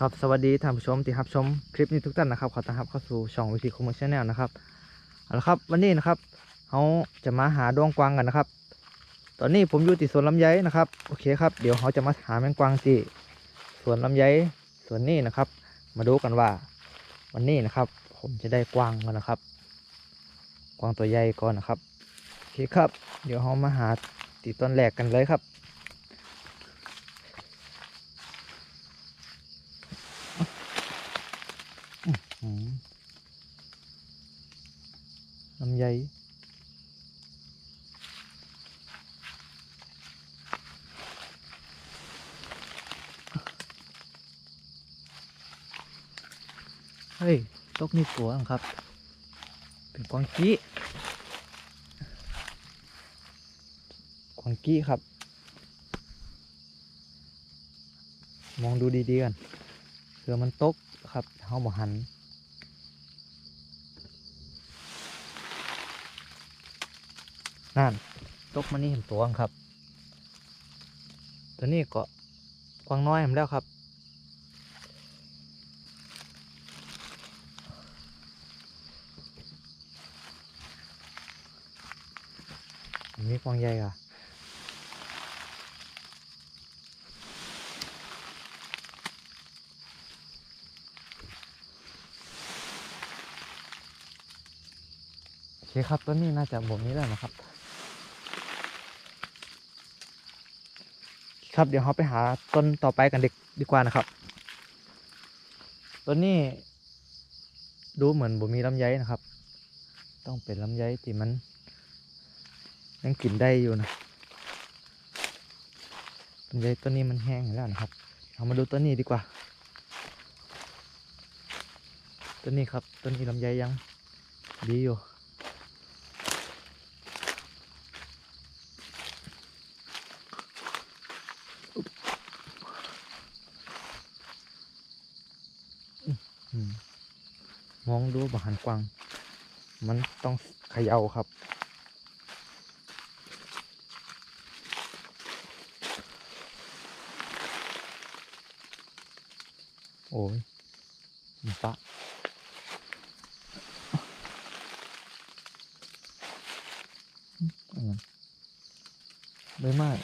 ครับสวัสดีท่านผู้ชมที่รับชมคลิปนี้ทุกท่านนะครับขอต้อนรับเข้าสู่ช่องวิธีคอมเมอร์ชแนลนะครับเอาละครับวันนี้นะครับเราจะมาหาดวงกวางกันนะครับ ตอนนี้ผมอยู่ที่สวนลำไยนะครับโอเคครับเดี๋ยวเราจะมาหาแมงกวางที่สวนลำไยสวนนี้นะครับ มาดูกันว่า วันนี้นะครับ ผมจะได้กวางกันนะครับ กวางตัวใหญ่ก่อนนะครับโอเคครับ เดี๋ยวเรามาหาตีต้นแรกกันเลยครับ อืมลำไยเฮ้ยตกนี่ตัวครับ เป็นกวางกี้กวางกี้ครับ มองดูดีๆกันเผื่อมันตกครับเฮาบ่หันนั่นตกมานี่เห็นตัวครับ ตัวนี้ก็กวางน้อยเห็นแล้วครับ นนี้กวางใหญ่อะโอเคครับต้นนี้น่าจะบ่มนี้แล้วนะครับ ครับเดี๋ยวเราไปหาต้นต่อไปกันเด็กดีกว่านะครับต้นนี้ดูเหมือนบ่มีลำไยนะครับ ต้องเป็นลำไยที่มัน ยังกินได้อยู่นะลำไยต้นนี้มันแห้งแล้วนะครับเรามาดูต้นนี้ดีกว่า ต้นนี้ครับ ต้นนี้ลำไยยังดีอยู่มมองดูบหันกวาง มันต้องเขย่าครับ โอ้ยมันปะไม่มาก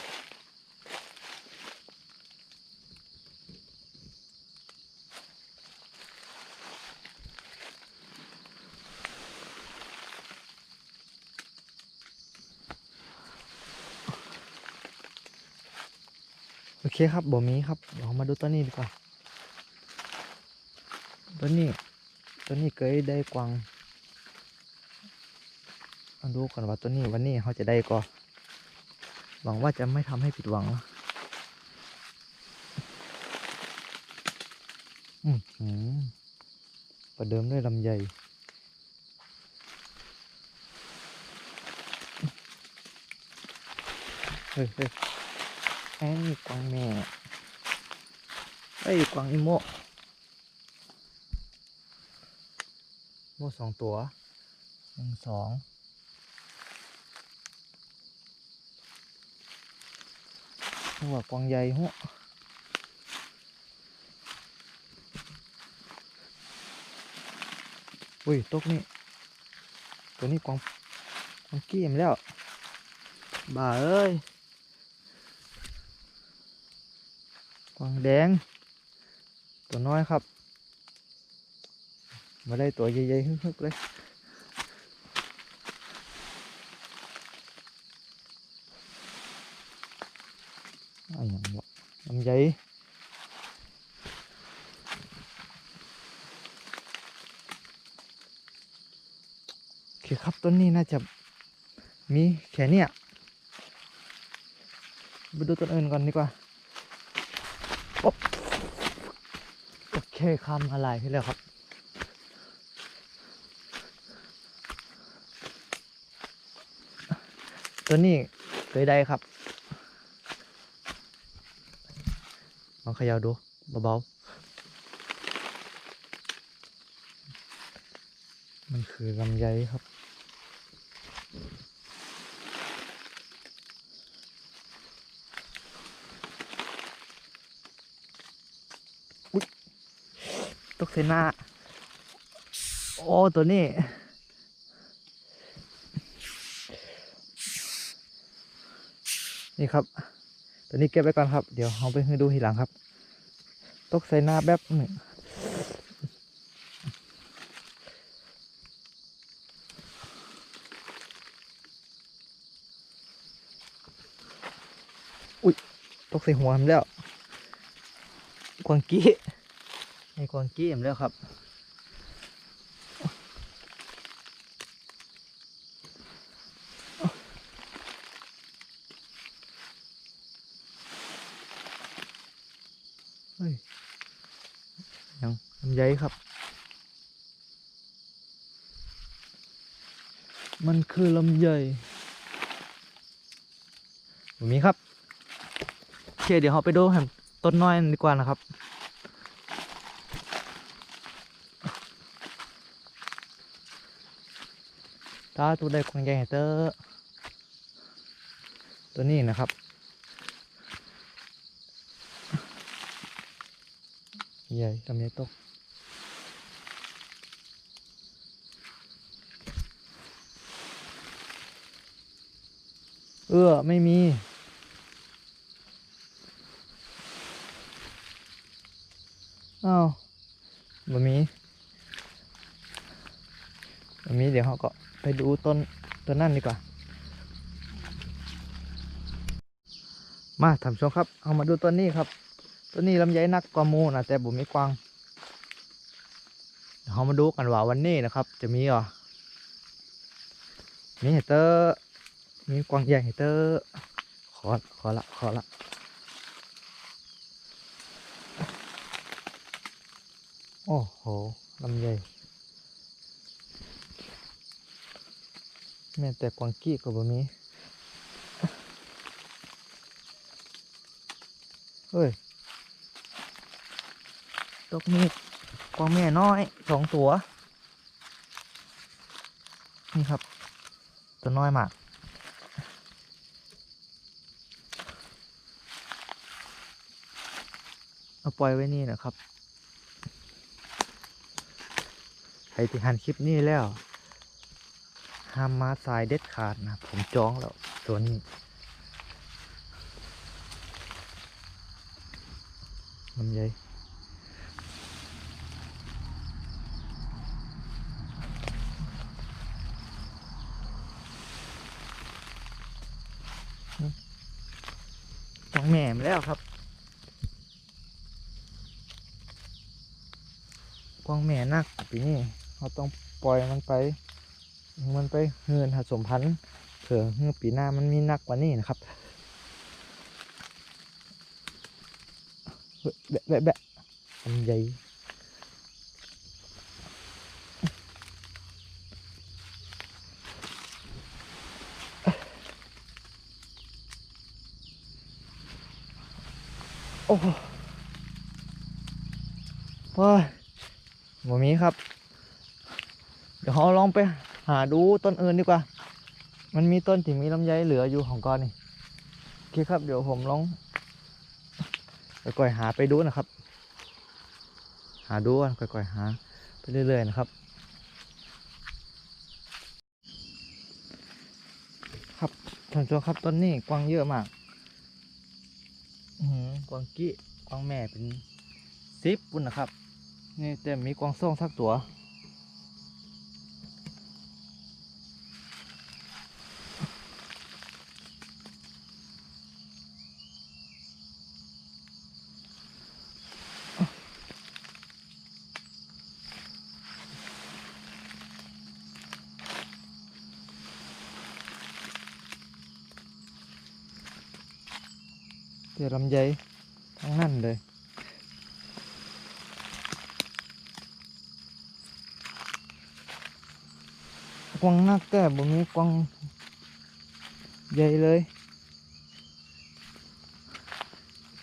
โอเคครับบ่มีครับเรามาดูตัวนี้ดีกว่า ตัวนี้ ตัวนี้เคยได้กวางมาดูก่อนว่าตัวนี้วันนี้เขาจะได้ก็หวังว่าจะไม่ทำให้ผิดหวังนะอืมหืมประเดิมด้วยลำไยเฮ้ยเฮ้ยแอ้นี่กวางแม่ไอ้ยกวางอีโม มสองตัวหนึ่งสองนี่ว่ากวางใหญ่หัวอุ้ยตกนี่ ตัวนี้กวางกวางกี้มแล้วบ้าเอ้ย กวางแดง ตัวน้อยครับ มาได้ตัวใหญ่ๆฮึกๆเลยอะอย่างวะลำไยโอเคครับต้นนี้น่าจะมีแค่เนี้ยไปดูต้นอื่นก่อนดีกว่า โอเคคำอะไรที่แล้วครับ ตัวนี้เคยได้ครับลองเขย่าดูเบาๆ มันคือลำไยครับอตกเซน่าโอ้ ตัวนี้ นี่ครับ ตัวนี้เก็บไว้ก่อนครับ เดี๋ยวเอาไปให้ดูทีหลังครับ ตกใส่หน้าแบบหนึ่งอุ้ย ตกใส่หัวผมแล้วกวางกี้ไอ้กวางกี้ผมแล้วครับ ฮ้ยยังลำไยครับ มันคือลำไยแบบนี้ครับโอเคเดี๋ยวเราไปดูแหมต้นน้อยดีกว่านะครับตาตัวใดควางใหญ่เตอร์ตัวนี้นะครับ ใหญ่ลำไยตกเออไม่มีอ้าวบะมีบะมีเดี๋ยวเขาก็ไปดูต้นต้นนั่นดีกว่า มาท่านผู้ชมครับ เอามาดูต้นนี้ครับ ต้นนี้ลำไยนักกว่ามูนะแต่บุมีกวางเดี๋ยวเรามาดูกันว่าวันนี้นะครับ จะมีหรอมีเฮเตอร์มีกวางใหญ่เฮเตอร์ขอขอละขอละโอ้โหลำไยแม้แต่กวางกี้ก็บ่มีเฮ้ย ตกมีกวางแม่น้อยสองตัว นี่ครับ ตัวน้อยมากเอาปล่อยไว้นี่นะครับใครที่หันคลิปนี้แล้วห้ามมาสายเด็ดขาดนะ ผมจองแล้วตัวนี้ลำไยต้องแหม่มา แล้วครับกวางแม่นักปีนี้เราต้องปล่อยมันไป มันไปเฮือนผสมพันธุ์เผื่อเฮือปีหน้ามันมีนักกว่านี้นะครับเฮ้ยแบะแบะแบะลำให อ้โหว้ายหมีครับ เดี๋ยวเราลองไปหาดูต้นอื่นดีกว่า มันมีต้นที่มีลำไยเหลืออยู่ของก้อนนี่โอเคครับ เดี๋ยวผมลองไปก่อยหาไปดูนะครับ หาดูกันก่อยๆหาไปเรื่อยๆนะครับ ครับท่านผู้ชมครับต้นนี้กว้างเยอะมาก กวางกี้กวางแม่เป็นซิปปุ่นนะครับ นี่แต่มีกวางส่องสักตัวเดี๋ยวลำไย ทั้งนั้นเลย กวางนักแต่บ่มีกวางใหญ่เลย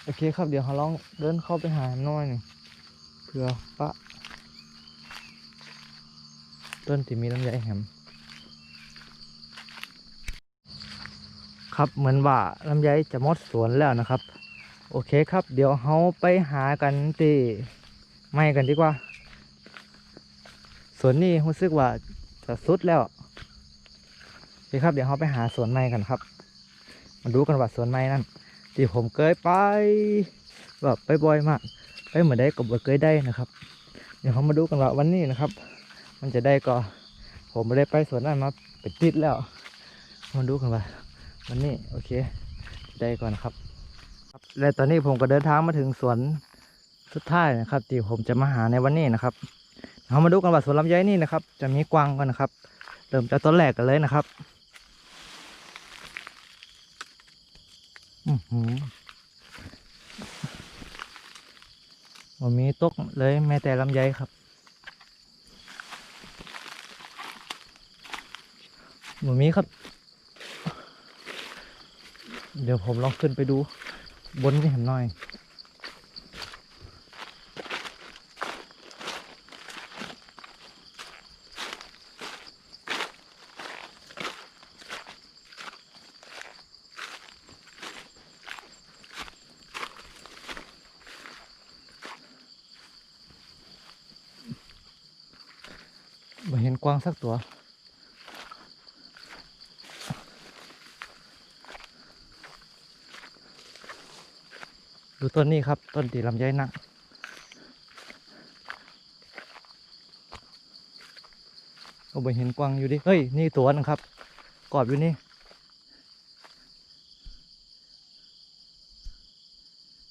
โอเคครับเดี๋ยวเราลองเดินเข้าไปหาหน่อยหนึ่งเพื่อปะต้นที่มีลำไยแหมครับเหมือนว่าลำไยจะหมดสวนแล้วนะครับ โอเคครับ เดี๋ยวเราไปหากันที่ไม่กันดีกว่า สวนนี้รู้สึกว่าจะสุดแล้วโอเคครับ เดี๋ยวเราไปหาสวนไม้กันครับ มาดูกันว่าสวนไม้นั่นที่ผมเคยไปแบบไปบ่อยมากไปเหมือนได้ก็บ่เคยได้นะครับ เดี๋ยวเรามาดูกันว่าวันนี้นะครับ มันจะได้ก็ผมไม่ได้ไปสวนนั้นมาเป็นติดแล้ว มาดูกันว่าวันนี้โอเค ได้ก่อนครับ ครับและตอนนี้ผมก็เดินทางมาถึงสวนสุดท้ายนะครับที่ผมจะมาหาในวันนี้นะครับเรามาดูกันว่าสวนลำไยนี่นะครับ จะมีกวางกันนะครับ เริ่มจากต้นแรกกันเลยนะครับอือหือมีตกเลยแม้แต่ลำไยครับผมมีครับ เดี๋ยวผมลองขึ้นไปดู บนนี่เห็นหน่อย ไม่เห็นกวางสักตัว ดูต้นนี้ครับ ต้นตีลำไยหนักโอ้ไม่เห็นกวางอยู่ดิ เฮ้ย นี่ตัวนึงครับ กอดอยู่นี่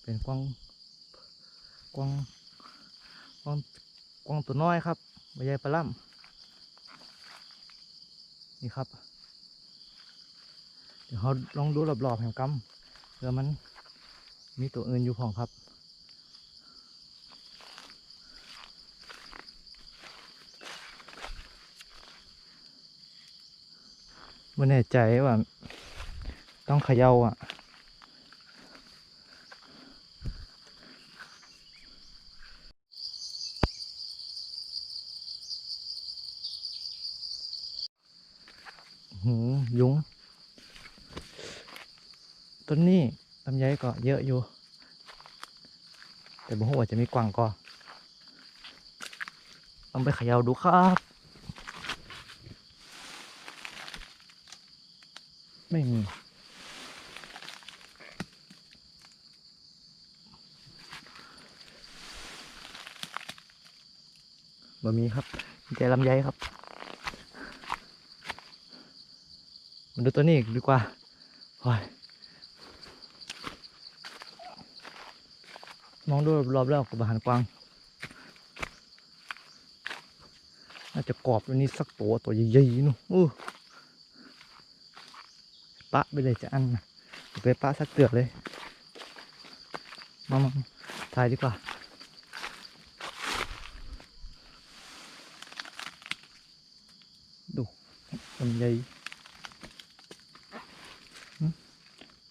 เป็นกวางกวางกวางกวางตัวน้อยครับไม่ใช่ปลาล่ำนี่ครับ เดี๋ยวเราลองดูรอบๆแห่งกำเผื่อมัน มีตัวอื่นอยู่ของครับไม่แน่ใจว่า ต้องเขย่าอะหืมยุงต้นนี้ ลำไยก็เยอะอยู่ แต่บ่ฮู้ว่าจะมีกวางก็ลองไปขย่าดูครับ ไม่มีบ่มีครับมีแต่ลำไยครับมาดูตัวนี้อีกดีกว่าโอ้ย มองดูรอบๆแล้วกับบอาหารกวาง น่าจะกรอบตัวนี้สักตัวตัวใหญ่ๆนู่นปะไปเลยจะอันนะเอาไปปะสักเตือกเลย มามาถ่ายดีกว่าดูลำไย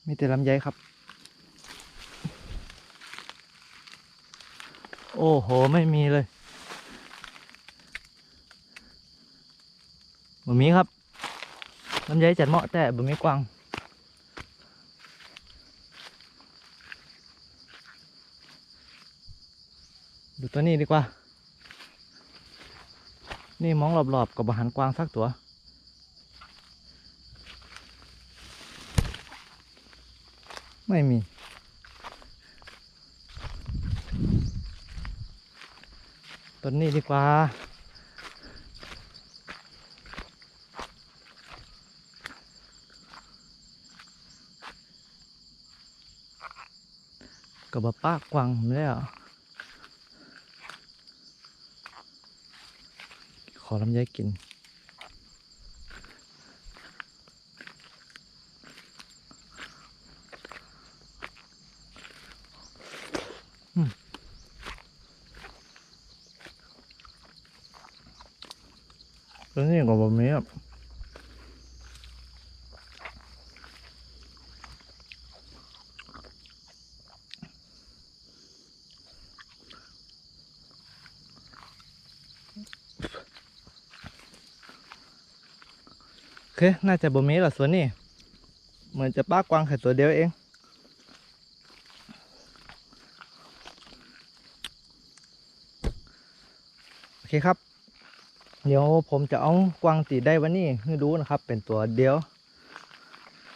มีแต่ลำไยครับ โอ้โห ไม่มีเลยบ่มีครับลำไยจัดเหมาะแต่บ่มีกวางดูตัวนี้ดีกว่า นี่มองรอบๆกับบหันกวางสักตัวไม่มี ต้นนี้ดีกว่า กับป้ากวางผมแล้วขอลำไยกิน ตัวนี้ก็บบนี้ครับโอเค น่าจะบ่มีหรอส่วนนี้ เหมือนจะป้ากวางแค่ตัวเดียวเองโอเคครับ เดี๋ยวผมจะเอากวางตีได้วันนี้ให้ดูนะครับ เป็นตัวเดียว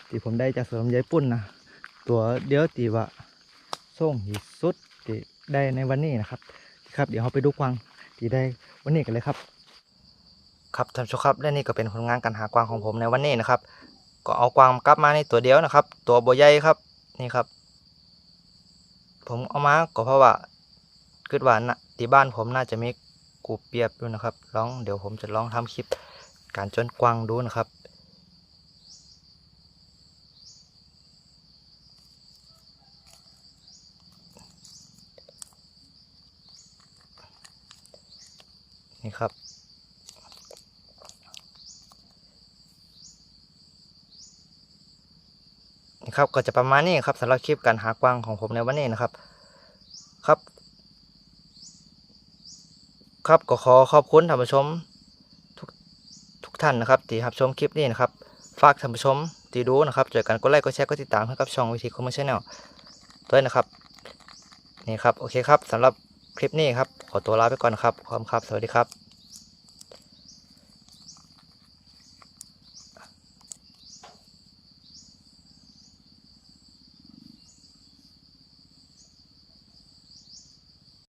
ที่ผมได้จากสวนลำไยปุ่นนะตัวเดียวตีว่าส่งที่สุดที่ได้ในวันนี้นะครับครับ เดี๋ยวเราไปดูกวางที่ได้วันนี้กันเลยครับ ครับท่านผู้ชมครับและนี่ก็เป็นผลงานการหากวางของผมในวันนี้นะครับ ก็เอากวางกลับมาในตัวเดียวนะครับ ตัวโบใหญ่ครับนี่ครับ ผมเอามาก็เพราะว่าคิดว่านะที่บ้านผมน่าจะมี กูเปียบอยู่นะครับลองเดี๋ยวผมจะลองทำคลิปการจนกวางดูนะครับนี่ครับ นี่ครับก็จะประมาณนี้ครับสำหรับคลิปการหากวางของผมในวันนี้นะครับ ครับก็ขอขอบคุณท่านผู้ชมทุกทุกท่านนะครับที่รับชมคลิปนี้นะครับฝากท่านผู้ชมที่ดูนะครับเจอกันกดไลค์กดแชร์กดติดตามให้กับช่องวิธีคอมเมอร์ชแนลด้วยนะครับนี่ครับโอเคครับสำหรับคลิปนี้ครับขอตัวลาไปก่อนครับขอบคุณครับสวัสดีครับ